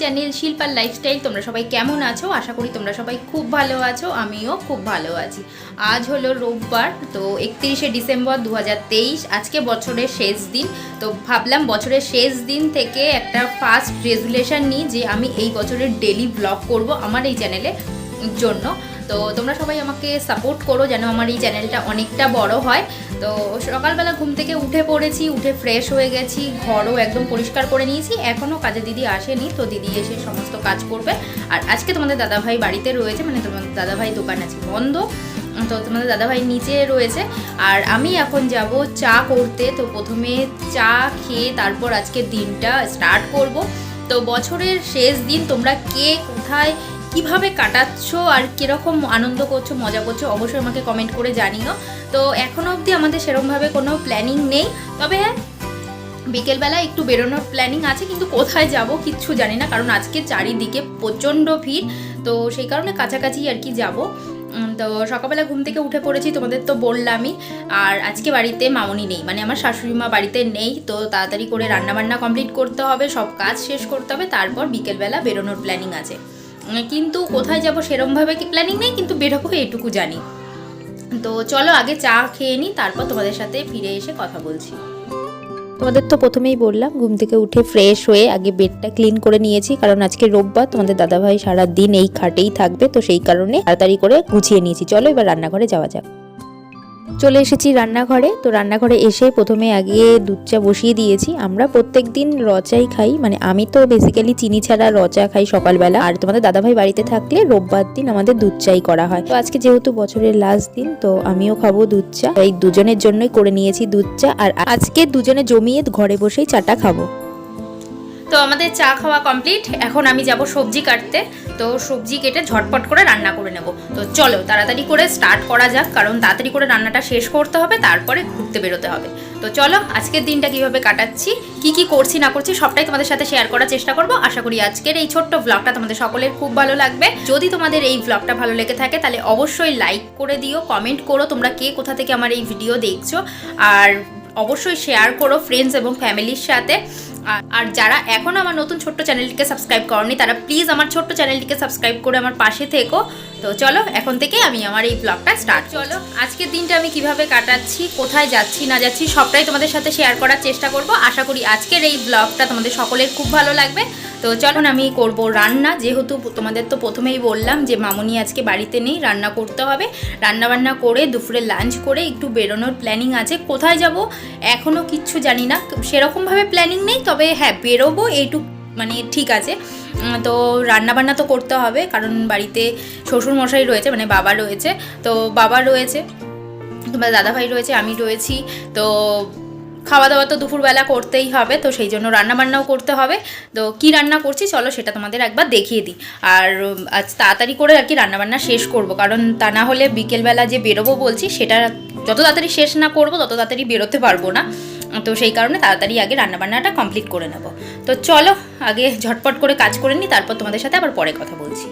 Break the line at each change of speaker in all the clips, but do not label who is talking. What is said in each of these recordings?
Channel শিল্পার lifestyle তোমরা সবাই কেমন আছো? আশা করি তোমরা সবাই খুব ভালো আছো, আমিও খুব ভালো আছি। আজ হলো রোববার, তো একত্রিশে ডিসেম্বর দু হাজার তেইশ, আজকে বছরের শেষ দিন। তো ভাবলাম বছরের শেষ দিন থেকে একটা ফার্স্ট রেজুলেশন নিই যে আমি এই বছরের ডেলি ব্লগ করব আমার এই চ্যানেলে জন্য। তো তোমরা সবাই আমাকে সাপোর্ট করো যেন আমার এই চ্যানেলটা অনেকটা বড় হয়। তো সকালবেলা ঘুম থেকে উঠে পড়েছি, উঠে ফ্রেশ হয়ে গেছি, ঘরও একদম পরিষ্কার করে নিয়েছি। এখনও কাজে দিদি আসেনি, তো দিদি এসে সমস্ত কাজ করবে। আর আজকে তোমাদের দাদাভাই বাড়িতে রয়েছে মানে তোমাদের দাদাভাই দোকান আছে, বন্ধ। তো তোমাদের দাদাভাই নিচে রয়েছে। আর আমি এখন যাব চা করতে, তো প্রথমে চা খেয়ে তারপর আজকে দিনটা স্টার্ট করব। তো বছরের শেষ দিন, তোমরা কে কোথায় কীভাবে কাটাচ্ছ, আর কীরকম আনন্দ করছ, মজা করছ, অবশ্যই আমাকে কমেন্ট করে জানিও। তো এখনও অবধি আমাদের সেরকমভাবে কোনো প্ল্যানিং নেই। তবে হ্যাঁ বিকেলবেলা একটু বেরোনোর প্ল্যানিং আছে, কিন্তু কোথায় যাব কিচ্ছু জানি না, কারণ আজকে চারিদিকে প্রচণ্ড ভিড়। তো সেই কারণে কাছাকাছি আর কি যাব। তো সকালবেলা ঘুম থেকে উঠে পড়েছি, তোমাদের তো বললামই। আর আজকে বাড়িতে মামনি নেই মানে আমার শাশুড়ি মা বাড়িতে নেই, তো তাড়াতাড়ি করে রান্নাবান্না কমপ্লিট করতে হবে, সব কাজ শেষ করতে হবে, তারপর বিকেলবেলা বেরোনোর প্ল্যানিং আছে। কিন্তু কোথায় যাব সেরমভাবে কি প্ল্যানিং নেই, কিন্তু বেরোবো এটুকু জানি। তো চলো আগে চা খেয়ে নিই তারপর তোমাদের সাথে ফিরে এসে কথা বলছি।
তোমাদের তো প্রথমেই বললাম, ঘুম থেকে উঠে ফ্রেশ হয়ে আগে বেডটা ক্লিন করে নিয়েছি, কারণ আজকে রোববার, তোমাদের দাদাভাই সারা দিন এই খাটেই থাকবে, তো সেই কারণে তাড়াতাড়ি করে গুছিয়ে নিয়েছি। চলো এবার রান্নাঘরে যাওয়া যাক। চলে এসেছি রান্নাঘরে। তো রান্নাঘরে এসে প্রথমে আগে দুধ চা বসিয়ে দিয়েছি। আমরা প্রত্যেক দিন রচাই খাই মানে আমি তো বেসিক্যালি চিনি ছাড়া রচা খাই সকালবেলা। আর তোমাদের দাদাভাই বাড়িতে থাকলে রোববার দিন আমাদের দুধ চাই করা হয়। তো আজকে যেহেতু বছরের লাস্ট দিন, তো আমিও খাব দুধ চা। এই দুজনের জন্যই করে নিয়েছি দুধ চা। আর আজকে দুজনে জমিয়ে ঘরে বসেই চাটা খাব।
তো আমাদের চা খাওয়া কমপ্লিট এখন আমি যাব সবজি কাটতে। তো সবজি কেটে ঝটপট করে রান্না করে নেব। তো চলো তাড়াতাড়ি করে স্টার্ট করা যাক, কারণ তাড়াতাড়ি করে রান্নাটা শেষ করতে হবে, তারপরে ঘুরতে বেরোতে হবে। তো চলো আজকের দিনটা কীভাবে কাটাচ্ছি, কি কি করছি না করছি সবটাই তোমাদের সাথে শেয়ার করার চেষ্টা করব। আশা করি আজকের এই ছোট্ট ব্লগটা তোমাদের সকলের খুব ভালো লাগবে। যদি তোমাদের এই ব্লগটা ভালো লেগে থাকে, তাহলে অবশ্যই লাইক করে দিও কমেন্ট করো তোমরা কে কোথা থেকে আমার এই ভিডিও দেখছ, আর অবশ্যই শেয়ার করো ফ্রেন্ডস এবং ফ্যামিলির সাথে। আর- যারা এখনও আমার নতুন ছোট্ট চ্যানেলটিকে সাবস্ক্রাইব করনি, তারা প্লিজ আমার ছোট্ট চ্যানেলটিকে সাবস্ক্রাইব করে আমার পাশে থেকো। তো চলো, এখন থেকে আমি আমার এই ব্লগটা স্টার্ট চলো, আজকের দিনটা আমি কীভাবে কাটাচ্ছি, কোথায় যাচ্ছি, না যাচ্ছি, সবটাই তোমাদের সাথে শেয়ার করার চেষ্টা করব। আশা করি আজকের এই ব্লগটা তোমাদের সকলের খুব ভালো লাগবে। তো চলুন আমি করব রান্না। যেহেতু তোমাদের তো প্রথমেই বললাম যে মামুনি আজকে বাড়িতে নেই, রান্না করতে হবে। রান্না বান্না করে দুপুরে লাঞ্চ করে একটু বেরোনোর প্ল্যানিং আছে। কোথায় যাব এখনও কিচ্ছু জানি না। সেরকমভাবে প্ল্যানিং নেই, তবে হ্যাঁ বেরোবো এইটুক মানে ঠিক আছে। তো রান্না বান্না তো করতে হবে, কারণ বাড়িতে শ্বশুর মশাই রয়েছে মানে বাবা রয়েছে। তো বাবা রয়েছে, তোমার দাদাভাই রয়েছে, আমি রয়েছি। তো খাওয়া দাওয়া তো দুপুরবেলা করতেই হবে, তো সেই জন্য রান্নাবান্নাও করতে হবে। তো কি রান্না করছি চলো সেটা তোমাদের একবার দেখিয়ে দিই। আর আজ তাড়াতাড়ি করে আর কি রান্নাবান্না শেষ করব, কারণ তা না হলে বিকেলবেলা যে বেরোবো বলছি, সেটা যত তাড়াতাড়ি শেষ না করব, তত তাড়াতাড়ি বেরোতে পারব না। তো সেই কারণে তাড়াতাড়ি আগে রান্নাবান্নাটা কমপ্লিট করে নেব। তো চলো আগে ঝটপট করে কাজ করে নিই, তারপর তোমাদের সাথে আবার পরে কথা বলছি।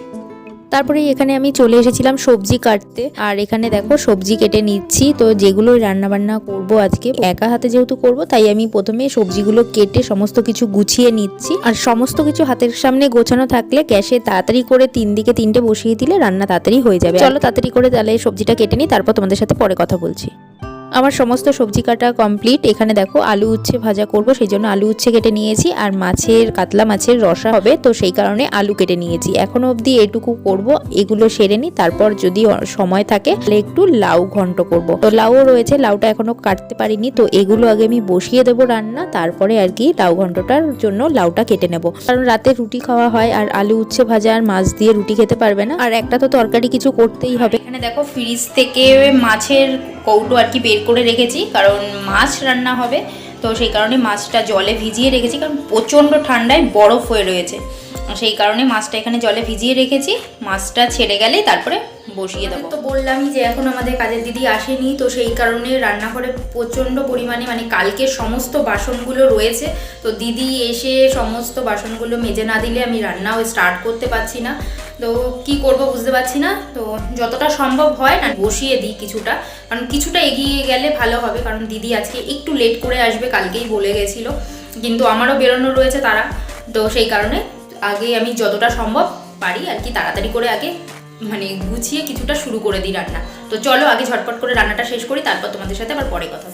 তারপরে এখানে আমি চলে এসেছিলাম সবজি কাটতে। আর এখানে দেখো সবজি কেটে নিচ্ছি। তো যেগুলো রান্না বান্না করব আজকে, একা হাতে যেহেতু করব, তাই আমি প্রথমে সবজিগুলো কেটে সমস্ত কিছু গুছিয়ে নিচ্ছি। আর সমস্ত কিছু হাতের সামনে গোছানো থাকলে গ্যাসে তাড়াতাড়ি করে তিন দিকে তিনটে বসিয়ে দিলে রান্না তাড়াতাড়ি হয়ে যাবে। চলো তাড়াতাড়ি করে তাহলে সবজিটা কেটে নিই, তারপর তোমাদের সাথে পরে কথা বলছি। আমার সমস্ত সবজি কাটা কমপ্লিট এখানে দেখো আলু উচ্ছে ভাজা করব, সেই জন্য আলু উচ্ছে কেটে নিয়েছি, আর মাছের, কাতলা মাছের রসা হবে, তো সেই কারণে আলু কেটে নিয়েছি। এখনও অবধি এটুকু করব, এগুলো সেরে নিই তারপর যদি সময় থাকে, তাহলে একটু লাউ ঘন্ট করব। তো লাউও রয়েছে, লাউটা এখনও কাটতে পারিনি, তো এগুলো আগে আমি বসিয়ে দেবো রান্না, তারপরে আর কি লাউ ঘন্টটার জন্য লাউটা কেটে নেব। কারণ রাতে রুটি খাওয়া হয়, আর আলু উচ্ছে ভাজা আর মাছ দিয়ে রুটি খেতে পারবে না, আর একটা তো তরকারি কিছু করতেই হবে।
এখানে দেখো ফ্রিজ থেকে মাছের কৌটো আর কি বের করে রেখেছি, কারণ মাছ রান্না হবে, তো সেই কারণে মাছটা জলে ভিজিয়ে রেখেছি, কারণ প্রচণ্ড ঠান্ডায় বরফ হয়ে রয়েছে। সেই কারণে মাছটা এখানে জলে ভিজিয়ে রেখেছি, মাছটা ছেড়ে গেলেই তারপরে বসিয়ে দেবো। তো বললামই যে এখন আমাদের কাজের দিদি আসেনি, তো সেই কারণে রান্নাঘরে প্রচণ্ড পরিমাণে মানে কালকে সমস্ত বাসনগুলো রয়েছে, তো দিদি এসে সমস্ত বাসনগুলো মেজে না দিলে আমি রান্নাও স্টার্ট করতে পারছি না। তো কি করব বুঝতে পারছি না। তো যতটা সম্ভব হয় না, বসিয়ে দিই কিছুটা। কারণ কিছুটা এগিয়ে গেলে ভালো হবে। কারণ দিদি আজকে একটু লেট করে আসবে, কালকেই বলে গেছিল। কিন্তু আমারও বেরোনো রয়েছে তারা। তো সেই কারণে আগে আমি যতটা সম্ভব পারি আর কি, তাড়াতাড়ি করে আগে মানে গুছিয়ে কিছুটা শুরু করে দিই রান্না। তো চলো আগে ঝটপট করে রান্নাটা শেষ করি, তারপর তোমাদের সাথে আবার পরে কথা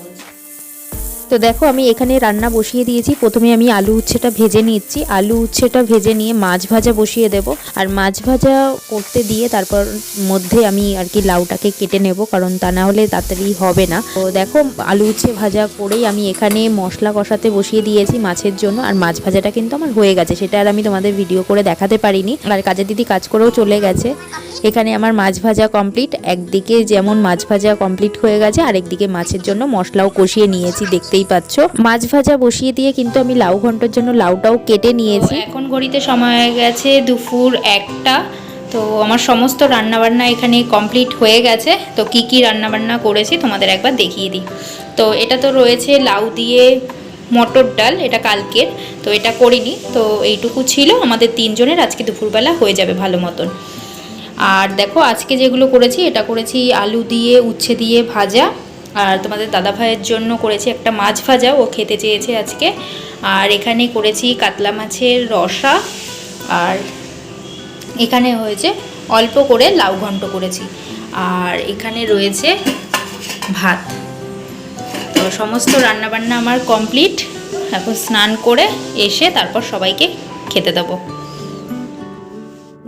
তো দেখো, আমি এখানে রান্না বসিয়ে দিয়েছি। প্রথমে আমি আলু উচ্ছেটা ভেজে নিচ্ছি। আলু উচ্ছেটা ভেজে নিয়ে মাছ ভাজা বসিয়ে দেব। আর মাছ ভাজা করতে দিয়ে তারপর মধ্যে আমি আর কি লাউটাকে কেটে নেব, কারণ তা না হলে তাড়াতাড়ি হবে না। তো দেখো, আলু উচ্ছে ভাজা করেই আমি এখানে মশলা কষাতে বসিয়ে দিয়েছি মাছের জন্য। আর মাছ ভাজাটা কিন্তু আমার হয়ে গেছে, সেটা আর আমি তোমাদের ভিডিও করে দেখাতে পারিনি। আর কাজের দিদি কাজ করেও চলে গেছে। এখানে আমার মাছ ভাজা কমপ্লিট একদিকে যেমন মাছ ভাজা কমপ্লিট হয়ে গেছে, আরেকদিকে মাছের জন্য মশলাও কষিয়ে নিয়েছি দেখতেই পাচ্ছ। মাছ ভাজা বসিয়ে দিয়ে কিন্তু আমি লাউ ঘণ্টার জন্য লাউটাও কেটে নিয়েছি।
এখন ঘড়িতে সময় হয়ে গেছে দুপুর একটা। তো আমার সমস্ত রান্নাবান্না এখানে কমপ্লিট হয়ে গেছে। তো কি কি রান্নাবান্না করেছি তোমাদের একবার দেখিয়ে দিই। তো এটা তো রয়েছে লাউ দিয়ে মটর ডাল, এটা কালকের। তো এটা করিনি। তো এইটুকু ছিল। আমাদের তিনজনের আজকে দুপুরবেলা হয়ে যাবে ভালো মতন। আর দেখো, আজকে যেগুলো করেছি, এটা করেছি আলু দিয়ে, উচ্ছে দিয়ে ভাজা। আর তোমাদের দাদা ভাইয়ের জন্য করেছি একটা মাছ ভাজা, ও খেতে চেয়েছে আজকে। আর এখানে করেছি কাতলা মাছের রসা, আর এখানে হয়েছে অল্প করে লাউ ঘন্ট করেছি। আর এখানে রয়েছে ভাত। তো সমস্ত রান্নাবান্না আমার কমপ্লিট। এখন স্নান করে এসে তারপর সবাইকে খেতে দেবো।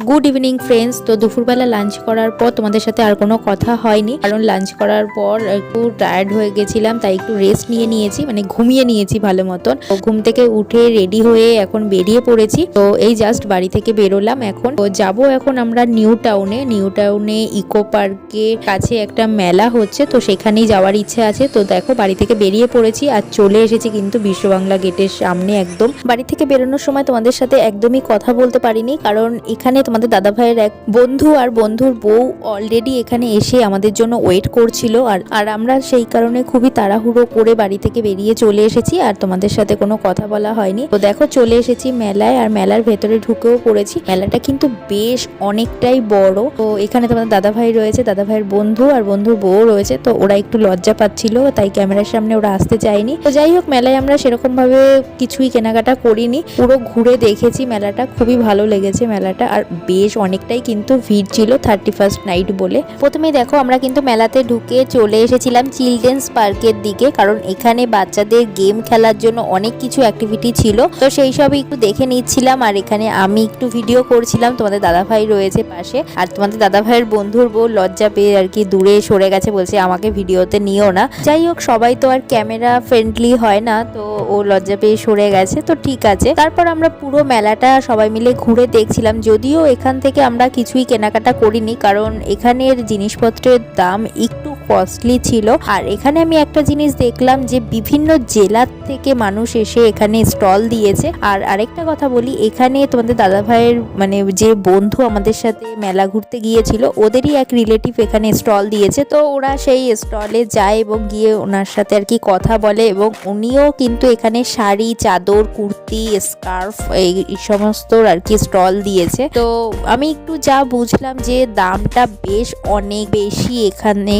গুড ইভিনিং ফ্রেন্ডস তো দুপুরবেলা লাঞ্চ করার পর তোমাদের সাথে আর কোনো কথা হয়নি। কারণ লাঞ্চ করার পর একটু টায়ার্ড হয়ে গেছিলাম, তাই একটু রেস্ট নিয়ে নিয়েছি মানে ঘুমিয়ে নিয়েছি ভালো মতন। ঘুম থেকে উঠে রেডি হয়ে এখন বেরিয়ে পড়েছি। তো এই জাস্ট বাড়ি থেকে বেরোলাম এখন। তো যাব এখন আমরা নিউ টাউনে নিউ টাউনে ইকো পার্কের কাছে একটা মেলা হচ্ছে, তো সেখানেই যাওয়ার ইচ্ছে আছে। তো দেখো, বাড়ি থেকে বেরিয়ে পড়েছি আর চলে এসেছি কিন্তু বিশ্ববাংলা গেটের সামনে একদম। বাড়ি থেকে বেরোনোর সময় তোমাদের সাথে একদমই কথা বলতে পারিনি, কারণ এখানে তোমাদের দাদা ভাইয়ের এক বন্ধু আর বন্ধুর বউ অলরেডি এখানে এসে আমাদের জন্য ওয়েট করছিল আর আর আমরা সেই কারণে খুবই তাড়াহুড়ো করে বাড়ি থেকে বেরিয়ে চলে এসেছি আর তোমাদের সাথে কোনো কথা বলা হয়নি। তো দেখো চলে এসেছি মেলায় আর মেলার ভেতরে ঢুকেও পড়েছি। মেলাটা কিন্তু বেশ অনেকটাই বড়। তো এখানে তোমাদের দাদা ভাই রয়েছে দাদা ভাইয়ের বন্ধু আর বন্ধুর বউ রয়েছে। তো ওরা একটু লজ্জা পাচ্ছিল, তাই ক্যামেরার সামনে ওরা আসতে চায়নি। তো যাই হোক, মেলায় আমরা সেরকম ভাবে কিছুই কেনাকাটা করিনি। পুরো ঘুরে দেখেছি মেলাটা, খুবই ভালো লেগেছে মেলাটা। আর বেশ অনেকটাই কিন্তু ভিড় ছিল থার্টি ফার্স্ট নাইট বলে। প্রথমে দেখো আমরা কিন্তু মেলাতে ঢুকে চলে এসেছিলাম চিলড্রেন্স পার্কের দিকে, কারণ এখানে বাচ্চাদের গেম খেলার জন্য অনেক কিছু অ্যাক্টিভিটি ছিল। তো সেই সব একটু দেখে নিচ্ছিলাম, আর এখানে আমি একটু ভিডিও করছিলাম। তোমাদের দাদা ভাই রয়েছে পাশে, আর তোমাদের দাদা ভাইয়ের বন্ধুর বউ লজ্জা পেয়ে আর কি দূরে সরে গেছে, বলছে আমাকে ভিডিওতে নিও না। যাই হোক, সবাই তো আর ক্যামেরা ফ্রেন্ডলি হয় না, তো ও লজ্জা পেয়ে সরে গেছে। তো ঠিক আছে, তারপর আমরা পুরো মেলাটা সবাই মিলে ঘুরে দেখছিলাম, যদিও এখান থেকে আমরা কিছুই কেনাকাটা করিনি কারণ এখানের জিনিসপত্রের দাম একটু কস্টলি ছিল। আর এখানে আমি একটা জিনিস দেখলাম যে বিভিন্ন জেলার থেকে মানুষ এসে এখানে স্টল দিয়েছে। আর আরেকটা কথা বলি, এখানে তোমাদের দাদা ভাইয়ের মানে যে বন্ধু আমাদের সাথে মেলা ঘুরতে গিয়েছিল, ওদেরই এক রিলেটিভ এখানে স্টল দিয়েছে। তো ওরা সেই স্টলে যায় এবং গিয়ে ওনার সাথে আর কি কথা বলে এবং উনিও কিন্তু এখানে শাড়ি, চাদর, কুর্তি স্কার্ফ এই সমস্ত আর কি স্টল দিয়েছে। তো আমি একটু যা বুঝলাম যে দামটা বেশ অনেক বেশি এখানে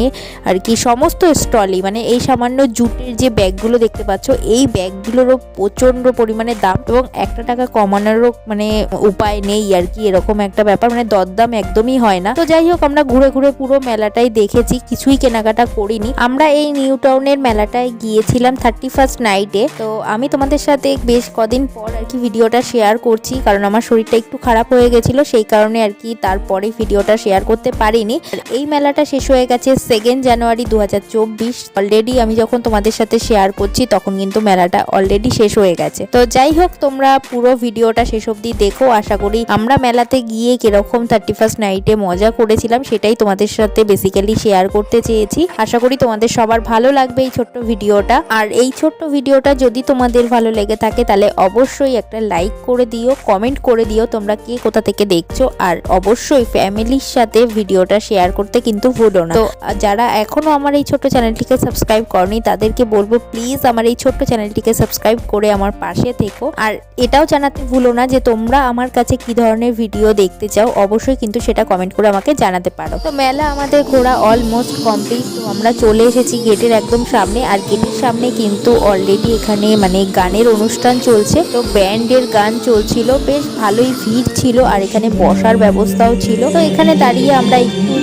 আর কি, সমস্ত স্টলই মানে এই সামান্য জুটের যে ব্যাগগুলো দেখতে পাচ্ছ, এই ব্যাগগুলোরও প্রচণ্ড পরিমাণে দাম এবং একটা টাকা কমানোরও মানে উপায় নেই আর কি, এরকম একটা ব্যাপার মানে দরদাম একদমই হয় না। তো যাই হোক, আমরা ঘুরে ঘুরে পুরো মেলাটাই দেখেছি, কিছুই কেনাকাটা করিনি। আমরা এই নিউ টাউনের মেলাটায় গিয়েছিলাম থার্টি ফার্স্ট নাইটে তো আমি তোমাদের সাথে বেশ কদিন পর আর কি ভিডিওটা শেয়ার করছি, কারণ আমার শরীরটা একটু খারাপ হয়ে গেছিল, সেই কারণে আর কি তারপরে ভিডিওটা শেয়ার করতে পারিনি। এই মেলাটা শেষ হয়ে গেছে সেকেন্ড জানুয়ারি দু হাজার চব্বিশ অলরেডি আমি যখন তোমাদের সাথে শেয়ার করছি, তখন কিন্তু মেলাটা অলরেডি শেষ হয়ে গেছে। তো যাই হোক, তোমরা পুরো ভিডিওটা শেষ অবধি দেখো। আশা করি আমরা মেলাতে গিয়ে কীরকম থার্টি ফার্স্ট নাইটে মজা করেছিলাম, সেটাই তোমাদের সাথে বেসিক্যালি শেয়ার করতে চেয়েছি। আশা করি তোমাদের সবার ভালো লাগবে এই ছোট্ট ভিডিওটা। আর এই ছোট্ট ভিডিওটা যদি তোমাদের ভালো লেগে থাকে, তাহলে অবশ্যই একটা লাইক করে দিও কমেন্ট করে দিও, তোমরা কে কোথা থেকে দেখছ। আর অবশ্যই ফ্যামিলির সাথে ভিডিওটা শেয়ার করতে কিন্তু ভুলো না। তো, যারা এখনও আমার এই ছোট্ট চ্যানেলটিকে সাবস্ক্রাইব করনি, তাদেরকে বলব প্লিজ আমার এই ছোট্ট চ্যানেলটিকে সাবস্ক্রাইব করে আমার পাশে থেকো। আর এটাও জানাতে ভুলো না যে তোমরা আমার কাছে কি ধরনের ভিডিও দেখতে চাও, অবশ্যই কিন্তু সেটা কমেন্ট করে আমাকে জানাতে পারো। তো মেলা আমাদের ঘোরা অলমোস্ট কমপ্লিট তো আমরা চলে এসেছি গেটের একদম সামনে, আর গেটের সামনে কিন্তু অলরেডি এখানে মানে গানের অনুষ্ঠান চলছে, তো ব্যান্ডের গান চলছিল, বেশ ভালোই ভিড় ছিল, আর এখানে বসার ব্যবস্থাও ছিল। তো এখানে দাঁড়িয়ে আমরা একটু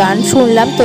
গান শুনলাম, তো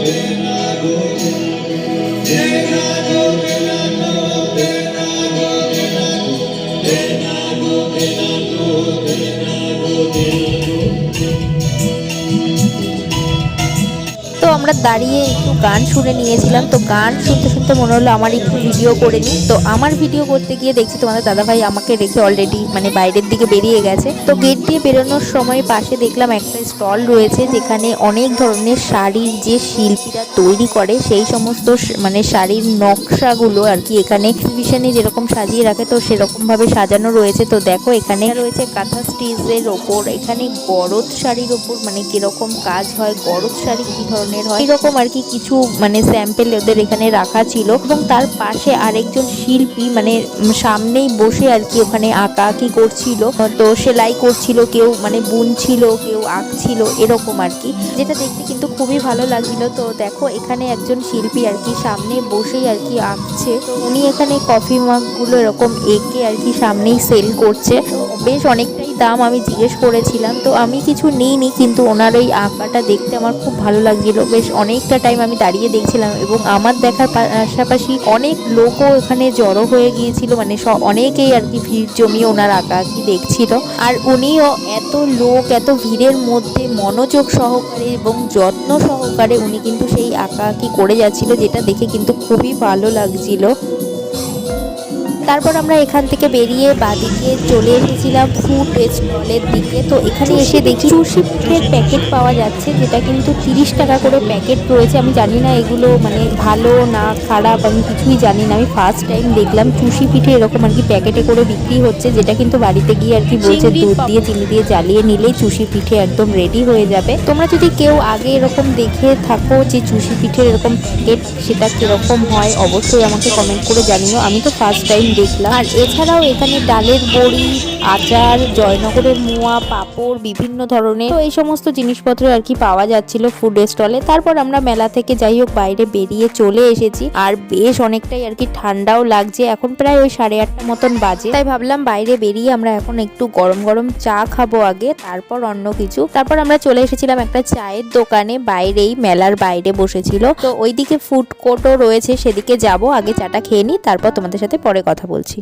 আমরা দাঁড়িয়ে একটু গান শুনে নিয়েছিলাম। তো গান শুনতে শুনতে মনে হলো আমার একটু ভিডিও করে নিই। তো আমার ভিডিও করতে গিয়ে দেখছি তোমাদের দাদাভাই আমাকে রেখে অলরেডি মানে বাইরের দিকে বেরিয়ে গেছে। তো গেট দিয়ে বেরোনোর সময় পাশে দেখলাম একটা স্টল রয়েছে যেখানে অনেক ধরনের শাড়ির যে শিল্পীরা তৈরি করে, সেই সমস্ত মানে শাড়ির নকশাগুলো আর কি এখানে এক্সিবিশনে যেরকম সাজিয়ে রাখে, তো সেরকমভাবে সাজানো রয়েছে। তো দেখো এখানে রয়েছে কাঁথা স্টিচের ওপর, এখানে গরদ শাড়ির ওপর মানে কীরকম কাজ হয় গরদ শাড়ি কী ধরনের হয়। এরকম আর কি কিছু মানে স্যাম্পেল ওদের এখানে রাখা ছিল এবং তার পাশে আরেকজন শিল্পী মানে সামনেই বসে আর কি ওখানে আঁকা আঁকি করছিল। তো সেলাই করছিল, কেউ মানে বুনছিল, কেউ আঁকছিল, এরকম আর কি। যেটা দেখতে কিন্তু খুবই ভালো লাগছিল। তো দেখো, এখানে একজন শিল্পী আর কি সামনে বসেই আর কি আঁকছে। উনি এখানে কফি মাগগুলো এরকম এঁকে আর কি সামনেই সেল করছে। বেশ অনেকটাই দাম আমি জিজ্ঞেস করেছিলাম। তো আমি কিছু নিইনি, কিন্তু ওনার এই আঁকাটা দেখতে আমার খুব ভালো লাগছিল। বেশ অনেকটা টাইম আমি দাঁড়িয়ে দেখছিলাম এবং আমার দেখার পাশাপাশি অনেক লোকও এখানে জড়ো হয়ে গিয়েছিল মানে অনেকেই আর কি ভিড় জমিয়ে ওনার আঁকা আঁকি দেখছিল। আর উনিও এত লোক, এত ভিড়ের মধ্যে মনোযোগ সহকারে এবং যত্ন সহকারে উনি কিন্তু সেই আঁকা আঁকি করে যাচ্ছিল, যেটা দেখে কিন্তু খুবই ভালো লাগছিল। তারপর আমরা এখান থেকে বেরিয়ে বাদিকে চলে এসেছিলাম ফুড স্টলের দিকে। তো এখানে এসে দেখি চুষি পিঠের প্যাকেট পাওয়া যাচ্ছে যেটা কিন্তু তিরিশ টাকা করে প্যাকেট রয়েছে। আমি জানি না এগুলো মানে ভালো না খারাপ আমি কিছুই জানি না। আমি ফার্স্ট টাইম দেখলাম চুষি পিঠে এরকম আর কি প্যাকেটে করে বিক্রি হচ্ছে যেটা কিন্তু বাড়িতে গিয়ে আর কি বলছে দুধ দিয়ে চিনি দিয়ে জ্বালিয়ে নিলেই চুষি পিঠে একদম রেডি হয়ে যাবে। তোমরা যদি কেউ আগে এরকম দেখে থাকো যে চুষি পিঠের এরকম প্যাকেট সেটা কীরকম হয় অবশ্যই আমাকে কমেন্ট করে জানিও। আমি তো ফার্স্ট টাইম দেখলাম। আর এছাড়াও এখানে ডালের বড়ি, আচার, জয়নগরের মোয়া, পাঁপড়, বিভিন্ন ধরনের তো এই সমস্ত জিনিসপত্র আর কি পাওয়া যাচ্ছিল ফুড স্টলে তারপর আমরা মেলা থেকে যাই হোক বাইরে বেরিয়ে চলে এসেছি। আর বেশ অনেকটাই আর কি ঠান্ডাও লাগছে। এখন প্রায় ওই সাড়ে আটটা মতন বাজে। তাই ভাবলাম বাইরে বেরিয়ে আমরা এখন একটু গরম গরম চা খাব আগে, তারপর অন্য কিছু। তারপর আমরা চলে এসেছিলাম একটা চায়ের দোকানে। বাইরেই মেলার বাইরে বসেছিল। তো ওইদিকে ফুড কোর্টও রয়েছে, সেদিকে যাব। আগে চাটা খেয়ে নিই, তারপর তোমাদের সাথে পরে কথা বলছি।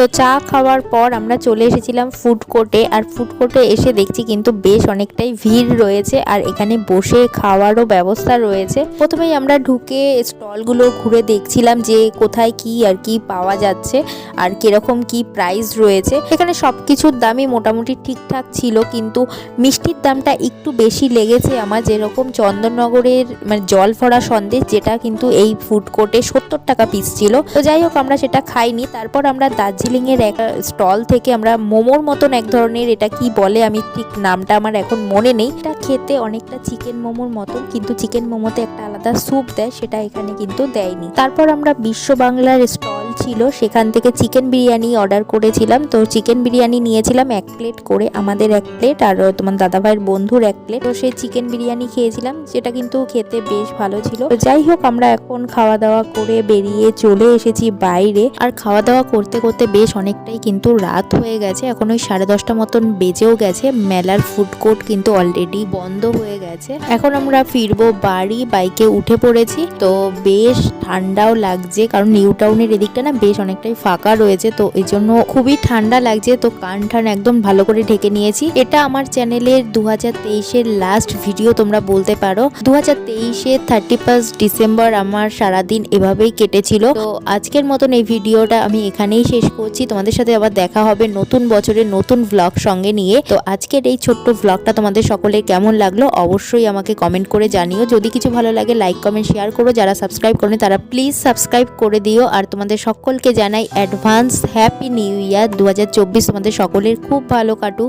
তো চা খাওয়ার পর আমরা চলে এসেছিলাম ফুড কোর্টে আর ফুড কোর্টে এসে দেখছি কিন্তু বেশ অনেকটাই ভিড় রয়েছে আর এখানে বসে খাওয়ারও ব্যবস্থা রয়েছে। প্রথমেই আমরা ঢুকে স্টলগুলো ঘুরে দেখছিলাম যে কোথায় কি আর কি পাওয়া যাচ্ছে আর কীরকম কি প্রাইস রয়েছে। এখানে সব কিছুর দামই মোটামুটি ঠিকঠাক ছিল কিন্তু মিষ্টির দামটা একটু বেশি লেগেছে আমার যেরকম চন্দননগরের মানে জল ভরা সন্দেশ যেটা কিন্তু এই ফুড কোর্টে সত্তর টাকা পিস ছিল। তো যাই হোক, আমরা সেটা খাইনি। তারপর আমরা দার্জিলিং এর এক স্টল থেকে আমরা মোমোর মতন এক ধরনের এটা কি বলে আমি ঠিক নামটা আমার এখন মনে নেই। এটা খেতে অনেকটা চিকেন মোমোর মতন, কিন্তু চিকেন মোমোতে একটা আলাদা স্যুপ দেয়, সেটা এখানে কিন্তু দেয়নি। তারপর আমরা বিশ্ব বাংলার স্টল ছিল, সেখান থেকে চিকেন বিরিয়ানি অর্ডার করেছিলাম। তো চিকেন বিরিয়ানি নিয়েছিলাম এক প্লেট করে, আমাদের এক প্লেট আর তোমার দাদাভাইয়ের বন্ধুর এক প্লেট তো সেই চিকেন বিরিয়ানি খেয়েছিলাম যেটা কিন্তু খেতে বেশ ভালো ছিল। তো যাই হোক, আমরা এখন খাওয়া দাওয়া করে বেরিয়ে চলে এসেছি বাইরে। আর খাওয়া দাওয়া করতে করতে বেশ অনেকটাই কিন্তু রাত হয়ে গেছে। এখন ওই সাড়ে দশটা মতন বেজেও গেছে। মেলার ফুড কোর্ট কিন্তু অলরেডি বন্ধ হয়ে গেছে। এখন আমরা ফিরবো বাড়ি বাইকে উঠে পড়েছি। তো বেশ ঠান্ডাও লাগছে, কারণ নিউ টাউনের এদিকটা না না, বেশ অনেকটাই ফাঁকা রয়েছে, তো এই জন্য খুবই ঠান্ডা লাগছে, তো কান ঠান একদম ভালো করে ঢেকে নিয়েছি। এটা আমার চ্যানেলের দু হাজার লাস্ট ভিডিও তোমরা বলতে পারো। দু হাজার তেইশে ডিসেম্বর আমার সারাদিন এভাবেই কেটেছিল। তো আজকের মতন এই ভিডিওটা আমি এখানেই শেষ করছি। তোমাদের সাথে আবার দেখা হবে নতুন বছরের নতুন ভ্লগ সঙ্গে নিয়ে। তো আজকের এই ছোট্ট ভ্লগটা তোমাদের সকলের কেমন লাগল, অবশ্যই আমাকে কমেন্ট করে জানিও। যদি কিছু ভালো লাগে লাইক কমেন্ট শেয়ার করো। যারা সাবস্ক্রাইব করেনি, তারা প্লিজ সাবস্ক্রাইব করে দিও। আর তোমাদের সকলকে জানাই অ্যাডভান্স হ্যাপি নিউ ইয়ার দু হাজার চব্বিশ তোমাদের সকলের খুব ভালো কাটুক।